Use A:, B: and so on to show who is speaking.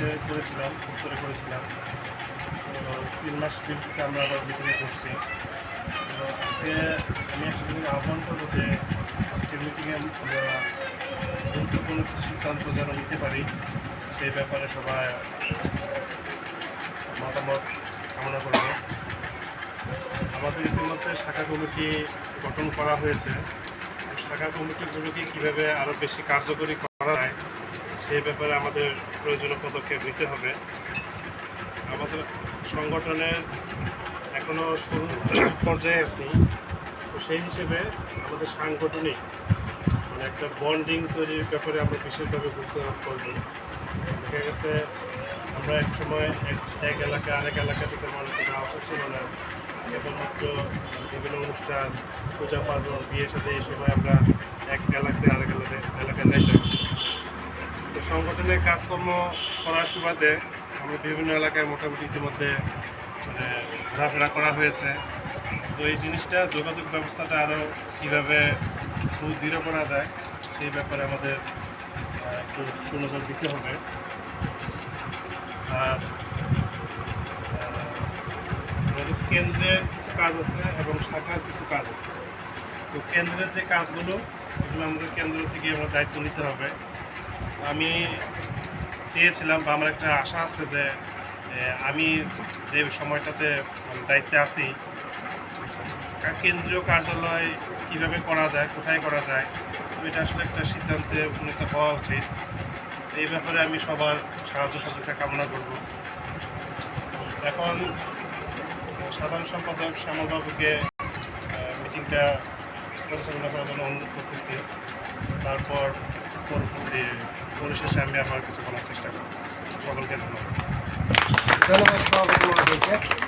A: আজকে করেছিলাম উত্তরে করেছিলাম। তিন মাস বিরতিতে আমরা আবার মিটিংয়ে বসছি। আজকে আমি একটা জিনিস আহ্বান করব যে আজকের মিটিংয়ে আমরা গুরুত্বপূর্ণ কিছু সিদ্ধান্ত যেন নিতে পারি, সেই ব্যাপারে সবাই মতামত কামনা করব। আমাদের ইতিমধ্যে শাখা কমিটি গঠন করা হয়েছে। শাখা কমিটিগুলোকে কীভাবে আরও বেশি কার্যকরী করা যায় সেই ব্যাপারে আমাদের প্রয়োজনীয় পদক্ষেপ নিতে হবে। আমাদের সংগঠনের এখনও শুরু পর্যায়ে আছি। তো সেই হিসেবে আমাদের সাংগঠনিক মানে একটা বন্ডিং তৈরির ব্যাপারে আমরা বিশেষভাবে গুরুত্ব আরোপ করব। দেখা গেছে আমরা এক সময় এক এক এলাকা আরেক এলাকা থেকে মানুষের আসা ছিল না। কেবলমাত্র বিভিন্ন অনুষ্ঠান, পূজা পার্বণ, বিয়ের সাথে এই সময় আমরা এক এলাকা থেকে আরেক এলাকায় এলাকায় যাইতাম। সংগঠনের কাজকর্ম করার সুবাদে আমরা বিভিন্ন এলাকায় মোটামুটি ইতিমধ্যে মানে ঘোরাফেরা করা হয়েছে। তো এই জিনিসটা যোগাযোগ ব্যবস্থাটা আরও কীভাবে সুদৃঢ় করা যায়, সেই ব্যাপারে আমাদের একটু সুনজর দিতে হবে। আর কেন্দ্রের কিছু কাজ আছে এবং শাখার কিছু কাজ আছে। তো কেন্দ্রের যে কাজগুলো, এগুলো আমাদের কেন্দ্র থেকে আমরা দায়িত্ব নিতে হবে। আমি চেয়েছিলাম বা আমার একটা আশা আছে যে আমি যে সময়টাতে দায়িত্বে আছি কেন্দ্রীয় কার্যালয় কীভাবে করা যায়, কোথায় করা যায়, এটা আসলে একটা সিদ্ধান্তে উপনীত হওয়া উচিত। এই ব্যাপারে আমি সবার সাহায্য সহযোগিতা কামনা করব। এখন সাধারণ সম্পাদক শ্যামলবাবুকে মিটিংটা পরিচালনা করার জন্য অনুরোধ করতেছি। তারপর পরিশেষে আমি আমার কিছু বলার চেষ্টা করব। সকলকে ধন্যবাদ।
B: ধন্যবাদ